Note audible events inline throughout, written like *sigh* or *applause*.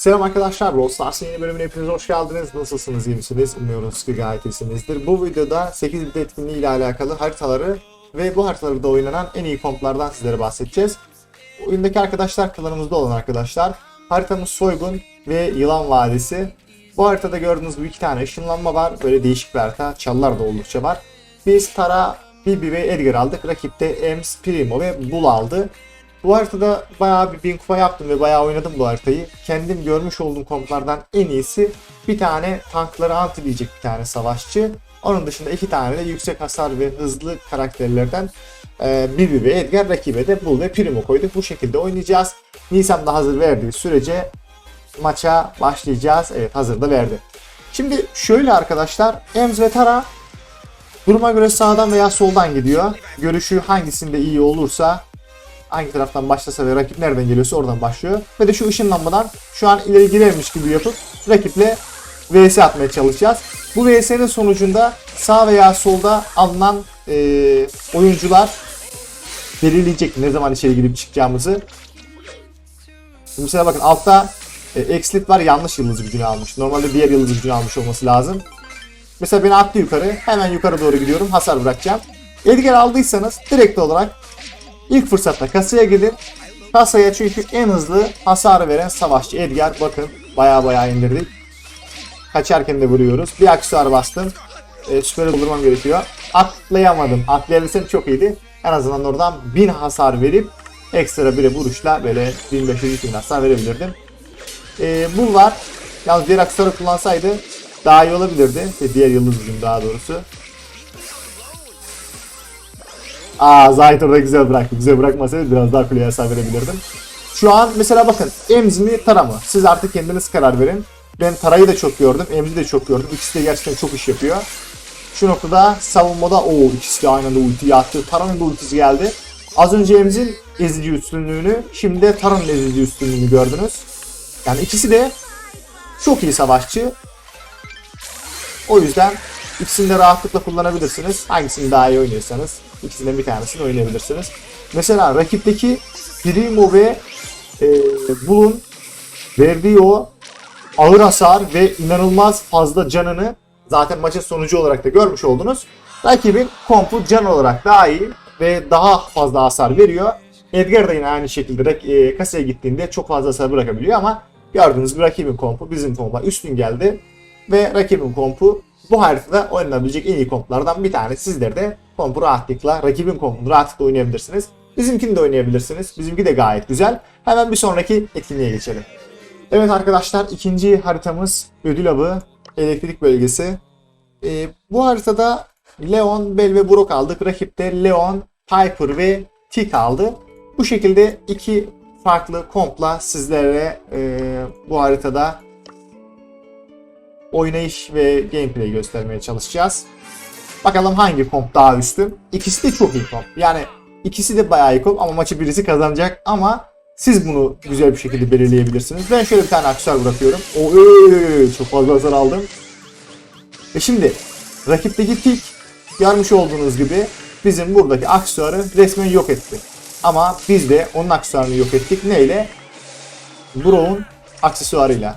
Selam arkadaşlar, Brawl Stars'ın yeni bölümüne hepiniz hoş geldiniz. Nasılsınız, iyi misiniz? Umuyoruz ki gayet iyisinizdir. Bu videoda 8 bit etkinliği ile alakalı haritaları ve bu haritalarda oynanan en iyi komplardan sizlere bahsedeceğiz. Oyundaki arkadaşlar klanımızda olan arkadaşlar. Haritamız Soygun ve Yılan Vadisi. Bu haritada gördüğünüz gibi iki tane ışınlanma var. Böyle değişik bir harita. Çalılar da oldukça var. Biz Tara, Bibi ve Edgar aldık. Rakipte Ems, Primo ve Bull aldı. Bu haritada bayağı bir bin kupa yaptım ve bayağı oynadım bu haritayı. Kendim görmüş olduğum komplardan en iyisi bir tane tankları antileyecek bir tane savaşçı. Onun dışında iki tane de yüksek hasar ve hızlı karakterlerden e, Bibi ve Edgar rakibe de Bull ve Primo koyduk. Bu şekilde oynayacağız. Nisan da hazır verdiği sürece maça başlayacağız. Evet hazır da verdi. Şimdi şöyle arkadaşlar Ems ve Tara duruma göre sağdan veya soldan gidiyor. Görüşü hangisinde iyi olursa hangi taraftan başlasa ve rakip nereden geliyorsa oradan başlıyor. Ve de şu ışınlanmadan şu an ileri girermiş gibi yapıp rakiple vs atmaya çalışacağız. Bu vs'nin sonucunda sağ veya solda alınan e, oyuncular belirleyecek ne zaman içeri girip çıkacağımızı. Şimdi mesela bakın altta e, Exlit var yanlış yıldız gücünü almış. Normalde diğer yıldız gücünü almış olması lazım. Mesela beni attı yukarı. Hemen yukarı doğru gidiyorum. Hasar bırakacağım. Edgar aldıysanız direkt olarak ilk fırsatta kasaya gidin. Kasaya çünkü en hızlı hasarı veren savaşçı Edgar. Bakın baya baya indirdik. Kaçarken de vuruyoruz. Bir aksesuar bastım. E, süperi doldurmam gerekiyor. Atlayamadım. Atlayabilsem çok iyiydi. En azından oradan 1000 hasar verip ekstra bir vuruşla böyle 1500 hasar verebilirdim. E, bu var. Yalnız diğer aksesuarı kullansaydı daha iyi olabilirdi. E, diğer yıldız daha doğrusu. Aa Zayt orada güzel bıraktı. Güzel bırakmasaydı biraz daha kuleye hasar verebilirdim. Şu an mesela bakın Emz mi Tara mı? Siz artık kendiniz karar verin. Ben Tara'yı da çok gördüm. Emz'i de çok gördüm. İkisi de gerçekten çok iş yapıyor. Şu noktada savunmada o ikisi de aynı anda ultiyi attı. Tara'nın da ultisi geldi. Az önce Emz'in ezici üstünlüğünü, şimdi de Tara'nın ezici üstünlüğünü gördünüz. Yani ikisi de çok iyi savaşçı. O yüzden ikisini de rahatlıkla kullanabilirsiniz. Hangisini daha iyi oynuyorsanız ikisinden bir tanesini oynayabilirsiniz. Mesela rakipteki Primo ve e, Bull'un verdiği o ağır hasar ve inanılmaz fazla canını zaten maçın sonucu olarak da görmüş oldunuz. Rakibin kompu can olarak daha iyi ve daha fazla hasar veriyor. Edgar da yine aynı şekilde e, kasaya gittiğinde çok fazla hasar bırakabiliyor ama gördüğünüz bir rakibin kompu bizim kompa üstün geldi. Ve rakibin kompu bu haritada oynanabilecek en iyi komplardan bir tanesi. Sizler de kompu rahatlıkla, rakibin kompunu rahatlıkla oynayabilirsiniz. Bizimkini de oynayabilirsiniz. Bizimki de gayet güzel. Hemen bir sonraki etkinliğe geçelim. Evet arkadaşlar ikinci haritamız ödül avı elektrik bölgesi. Ee, bu haritada Leon, Bell ve Brock aldık. Rakipte Leon, Piper ve Tick aldı. Bu şekilde iki farklı kompla sizlere e, bu haritada oynayış ve gameplay göstermeye çalışacağız. Bakalım hangi komp daha üstün. İkisi de çok iyi komp. Yani ikisi de bayağı iyi komp ama maçı birisi kazanacak ama siz bunu güzel bir şekilde belirleyebilirsiniz. Ben şöyle bir tane aksesuar bırakıyorum. Oo, çok fazla hasar aldım. Ve şimdi rakipteki tik görmüş olduğunuz gibi bizim buradaki aksesuarı resmen yok etti. Ama biz de onun aksesuarını yok ettik. Neyle? Brown aksesuarıyla.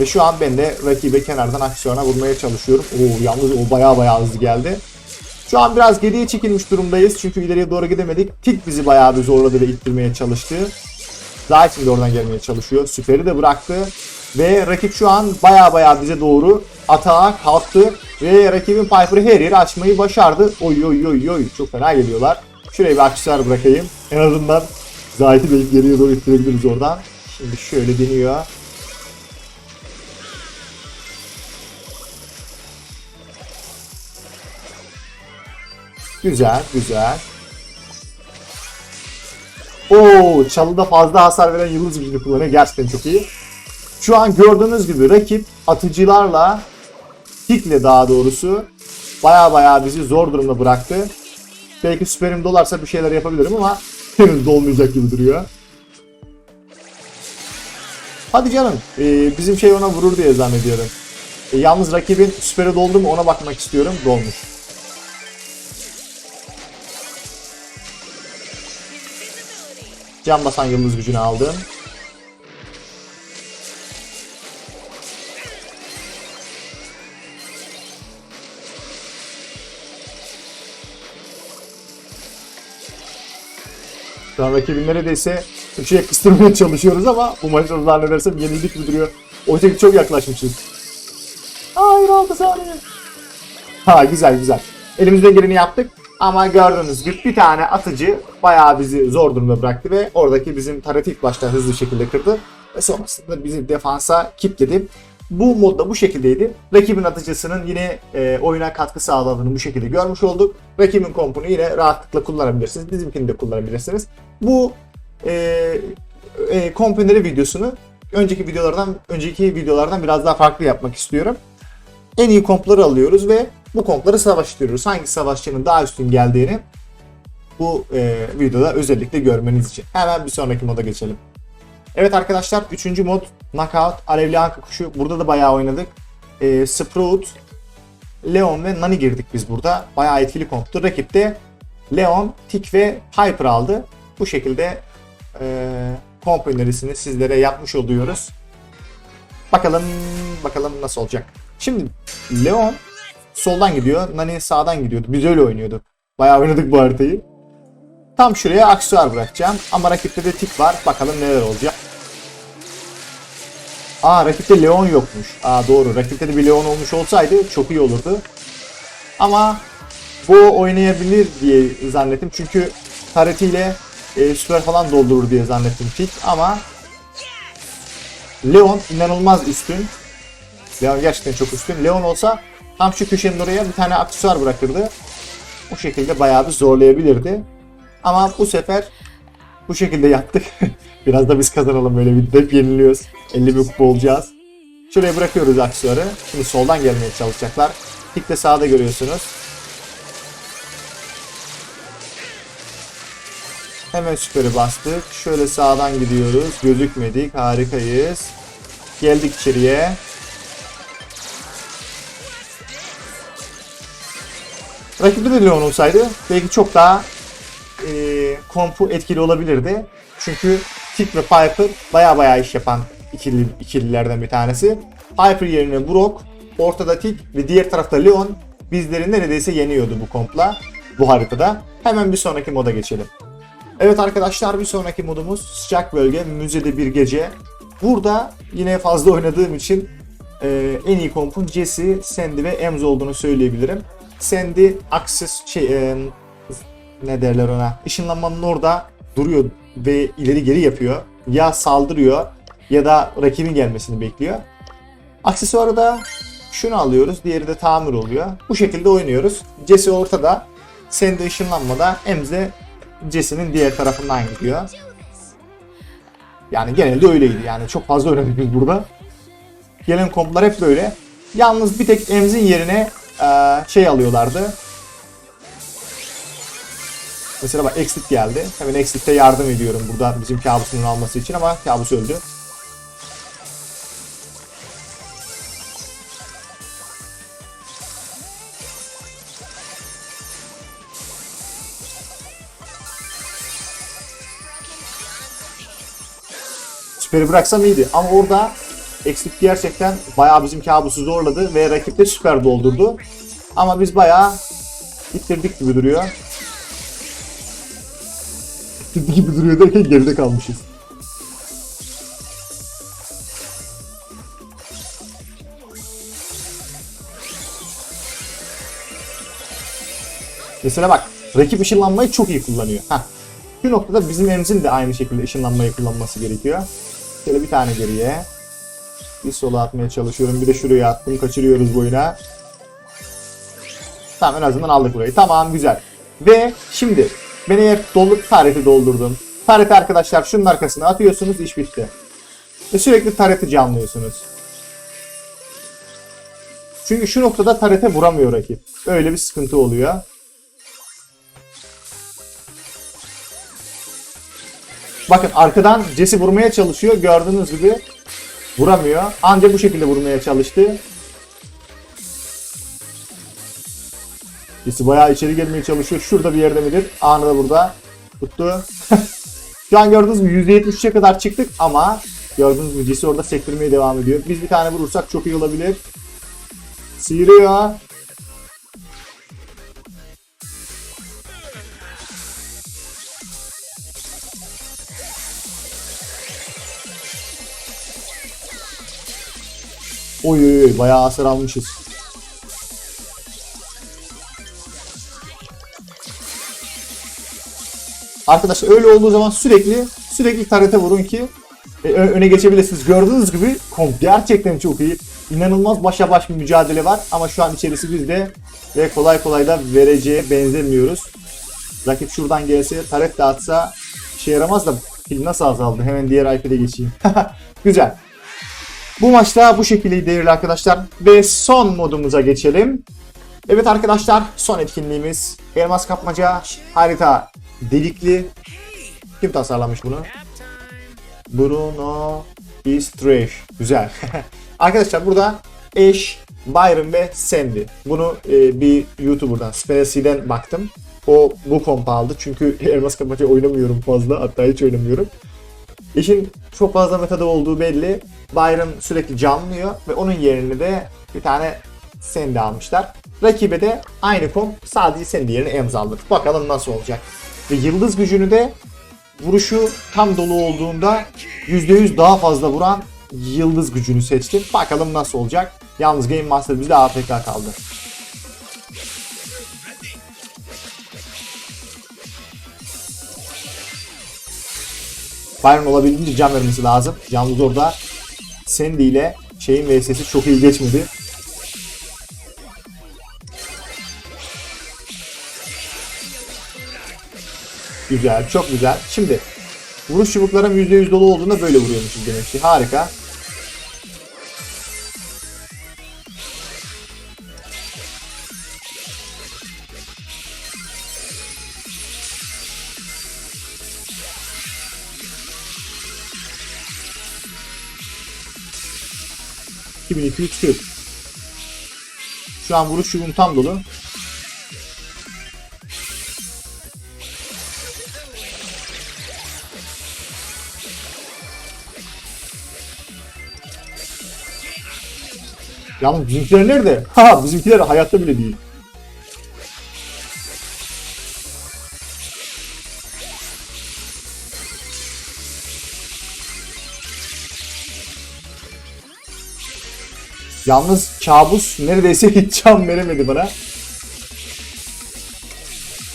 Ve şu an ben de rakibe kenardan aksiyona vurmaya çalışıyorum. Oo yalnız o baya baya hızlı geldi. Şu an biraz geriye çekilmiş durumdayız. Çünkü ileriye doğru gidemedik. Tik bizi bayağı bir zorladı ve ittirmeye çalıştı. Zayt'in de oradan gelmeye çalışıyor. Süperi de bıraktı. Ve rakip şu an baya baya bize doğru atağa kalktı. Ve rakibin Piper'ı her yeri açmayı başardı. Oy oy oy oy çok fena geliyorlar. Şuraya bir aksesuar bırakayım. En azından Zayt'i de geriye doğru ittirebiliriz oradan. Şimdi şöyle deniyor. Güzel, güzel. Oo, çalıda fazla hasar veren yıldız gücünü kullanıyor. Gerçekten çok iyi. Şu an gördüğünüz gibi rakip atıcılarla, kickle daha doğrusu baya baya bizi zor durumda bıraktı. Belki süperim dolarsa bir şeyler yapabilirim ama *laughs* henüz dolmayacak gibi duruyor. Hadi canım, ee, bizim şey ona vurur diye zannediyorum. E, yalnız rakibin süperi doldu mu ona bakmak istiyorum. Dolmuş. Can basan yıldız gücünü aldım. Sonraki günlere de ise 3'e kıstırmaya çalışıyoruz ama bu maçta zannedersem yenildik mi duruyor. Oysa çok yaklaşmışız. Hayır 6 saniye. Ha güzel güzel. Elimizden geleni yaptık. Ama gördüğünüz gibi bir tane atıcı bayağı bizi zor durumda bıraktı ve oradaki bizim tarafı ilk başta hızlı şekilde kırdı. Ve sonrasında bizi defansa kilitledi. Bu modda bu şekildeydi. Rakibin atıcısının yine e, oyuna katkı sağladığını bu şekilde görmüş olduk. Rakibin kompunu yine rahatlıkla kullanabilirsiniz. Bizimkini de kullanabilirsiniz. Bu e, e, komponeri videosunu önceki videolardan önceki videolardan biraz daha farklı yapmak istiyorum. En iyi kompları alıyoruz ve bu kompları savaştırıyoruz. Hangi savaşçının daha üstün geldiğini bu e, videoda özellikle görmeniz için. Hemen bir sonraki moda geçelim. Evet arkadaşlar 3. mod Knockout Alevli Anka Kuşu. Burada da bayağı oynadık. E, Sprout, Leon ve Nani girdik biz burada. Bayağı etkili komptu. Rakipte Leon, Tik ve Piper aldı. Bu şekilde e, komp önerisini sizlere yapmış oluyoruz. Bakalım bakalım nasıl olacak. Şimdi Leon soldan gidiyor. Nani sağdan gidiyordu. Biz öyle oynuyorduk. Bayağı oynadık bu haritayı. Tam şuraya aksesuar bırakacağım. Ama rakipte de tik var. Bakalım neler olacak. Aa rakipte Leon yokmuş. Aa doğru. Rakipte de bir Leon olmuş olsaydı çok iyi olurdu. Ama bu oynayabilir diye zannettim. Çünkü taretiyle e, süper falan doldurur diye zannettim tik. Ama Leon inanılmaz üstün. Leon gerçekten çok üstün. Leon olsa tam şu köşenin oraya bir tane aksesuar bırakırdı. Bu şekilde bayağı bir zorlayabilirdi. Ama bu sefer bu şekilde yaptık. *laughs* Biraz da biz kazanalım böyle bir hep yeniliyoruz. 50 bin kupa olacağız. Şuraya bırakıyoruz aksesuarı. Şimdi soldan gelmeye çalışacaklar. Tik de sağda görüyorsunuz. Hemen süperi bastık. Şöyle sağdan gidiyoruz. Gözükmedik. Harikayız. Geldik içeriye. Rakipte de Leon olsaydı belki çok daha e, kompu etkili olabilirdi. Çünkü Tik ve Piper baya baya iş yapan ikili, ikililerden bir tanesi. Piper yerine Brock, ortada Tik ve diğer tarafta Leon bizleri neredeyse yeniyordu bu kompla bu haritada. Hemen bir sonraki moda geçelim. Evet arkadaşlar bir sonraki modumuz sıcak bölge müzede bir gece. Burada yine fazla oynadığım için e, en iyi kompun Jesse, Sandy ve Ems olduğunu söyleyebilirim. Sandy akses şey e, ne derler ona ışınlanmanın orada duruyor ve ileri geri yapıyor. Ya saldırıyor ya da rakibin gelmesini bekliyor. Aksesuarı da şunu alıyoruz. Diğeri de tamir oluyor. Bu şekilde oynuyoruz. Jesse ortada. Sandy ışınlanmada Ems de Jesse'nin diğer tarafından gidiyor. Yani genelde öyleydi. Yani çok fazla oynadık biz burada. Gelen komplar hep böyle. Yalnız bir tek Ems'in yerine eee, şey alıyorlardı. Mesela bak Exit geldi. Hemen Exit'te yardım ediyorum burada bizim kabusunun alması için ama kabus öldü. Süperi bıraksam iyiydi ama orada Exit gerçekten bayağı bizim kabusu zorladı ve rakip de süper doldurdu. Ama biz bayağı bitirdik gibi duruyor. Bitirdik gibi duruyor derken geride kalmışız. Mesela bak rakip ışınlanmayı çok iyi kullanıyor. Heh. Şu noktada bizim emzin de aynı şekilde ışınlanmayı kullanması gerekiyor. Şöyle bir tane geriye. Bir sola atmaya çalışıyorum. Bir de şuraya attım. Kaçırıyoruz bu oyuna. Tamam en azından aldık burayı. Tamam güzel. Ve şimdi ben eğer dolu tareti doldurdum. Tareti arkadaşlar şunun arkasına atıyorsunuz iş bitti. Ve sürekli tareti canlıyorsunuz. Çünkü şu noktada tarete vuramıyor rakip. Öyle bir sıkıntı oluyor. Bakın arkadan Jesse vurmaya çalışıyor. Gördüğünüz gibi vuramıyor. Anca bu şekilde vurmaya çalıştı. Jesse bayağı içeri gelmeye çalışıyor. Şurada bir yerde midir? Anında burada. Tuttu. *laughs* Şu an gördüğünüz gibi %73'e kadar çıktık ama gördüğünüz gibi Jesse orada sektirmeye devam ediyor. Biz bir tane vurursak çok iyi olabilir. Sıyırıyor. Oy oy oy bayağı hasar almışız. Arkadaşlar öyle olduğu zaman sürekli sürekli tarete vurun ki e, öne geçebilirsiniz. Gördüğünüz gibi komp gerçekten çok iyi. İnanılmaz başa baş bir mücadele var ama şu an içerisi bizde ve kolay kolay da vereceğe benzemiyoruz. Rakip şuradan gelse taret de atsa işe yaramaz da pil nasıl azaldı? Hemen diğer iPad'e geçeyim. *laughs* Güzel. Bu maçta bu şekilde değerli arkadaşlar. Ve son modumuza geçelim. Evet arkadaşlar son etkinliğimiz elmas kapmaca harita delikli. Kim tasarlamış bunu? Bruno Istresh. Güzel. *laughs* arkadaşlar burada Ash, Byron ve Sandy. Bunu e, bir YouTuber'dan, Spelcy'den baktım. O bu kompa aldı çünkü *laughs* elmas kapmaca oynamıyorum fazla hatta hiç oynamıyorum. İşin çok fazla metada olduğu belli. Byron sürekli canlıyor ve onun yerine de bir tane Sandy almışlar. Rakibe de aynı kom sadece Sandy yerine Ems. Bakalım nasıl olacak. Ve yıldız gücünü de vuruşu tam dolu olduğunda %100 daha fazla vuran yıldız gücünü seçtim. Bakalım nasıl olacak. Yalnız Game Master bizde AFK kaldı. Byron olabildiğince can vermesi lazım. Yalnız orada Sandy ile şeyin VS'si çok iyi geçmedi. Güzel, çok güzel. Şimdi vuruş çubuklarım %100 dolu olduğunda böyle vuruyormuşuz demek ki. Harika. ...2240. Şu an vuruş çubuğum tam dolu. Yalnız bizimkiler nerede? Ha bizimkiler hayatta bile değil. Yalnız kabus neredeyse *laughs* hiç can veremedi bana.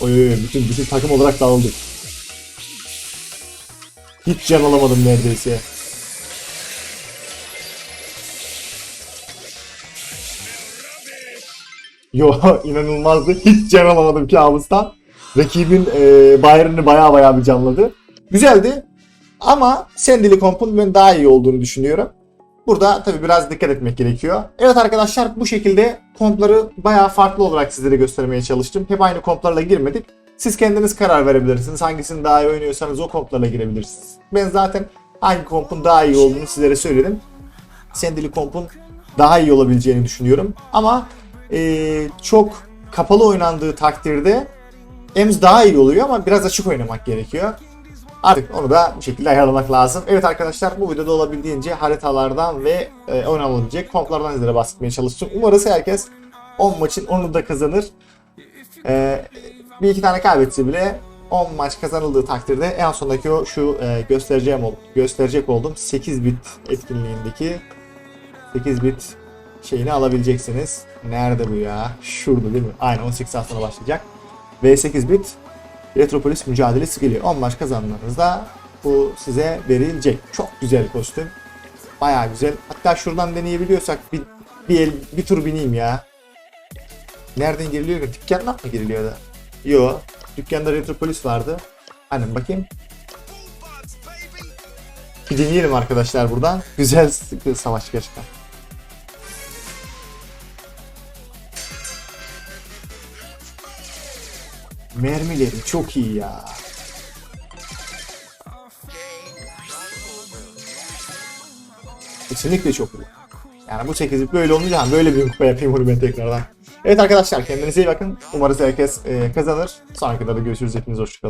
Oy, bütün bütün takım olarak dağıldık. Hiç can alamadım neredeyse. Yo *laughs* inanılmazdı. Hiç can alamadım kabustan. Rakibin e, Bayern'i baya baya bir canladı. Güzeldi. Ama Sandy'li kompun ben daha iyi olduğunu düşünüyorum. Burada tabi biraz dikkat etmek gerekiyor. Evet arkadaşlar bu şekilde kompları bayağı farklı olarak sizlere göstermeye çalıştım. Hep aynı komplarla girmedik. Siz kendiniz karar verebilirsiniz. Hangisini daha iyi oynuyorsanız o komplarla girebilirsiniz. Ben zaten hangi kompun daha iyi olduğunu sizlere söyledim. Sandy'li kompun daha iyi olabileceğini düşünüyorum. Ama e, çok kapalı oynandığı takdirde Ems daha iyi oluyor ama biraz açık oynamak gerekiyor. Artık onu da bu şekilde ayarlamak lazım. Evet arkadaşlar bu videoda olabildiğince haritalardan ve e, oynanabilecek komplardan sizlere bahsetmeye çalıştım. Umarız herkes 10 maçın 10'unu da kazanır. E, bir iki tane kaybetse bile 10 maç kazanıldığı takdirde en sondaki o şu e, göstereceğim ol- gösterecek olduğum 8 bit etkinliğindeki 8 bit şeyini alabileceksiniz. Nerede bu ya? Şurada değil mi? Aynen 18 saat sonra başlayacak. V8 bit Retropolis mücadelesi geliyor. 10 maç kazandığınızda bu size verilecek. Çok güzel kostüm. Bayağı güzel. Hatta şuradan deneyebiliyorsak bir, bir, el, bir tur bineyim ya. Nereden giriliyor? Dükkandan mı giriliyor da? Yo. Dükkanda Retropolis vardı. Hani bakayım. Bir deneyelim arkadaşlar buradan. Güzel savaş gerçekten. Mermileri çok iyi ya. Kesinlikle çok iyi. Yani bu 8'lik böyle olunca böyle bir kupa yapayım bunu ben tekrardan. Evet arkadaşlar kendinize iyi bakın. Umarız herkes e, kazanır. Sonraki videoda görüşürüz. Hepiniz hoşçakalın.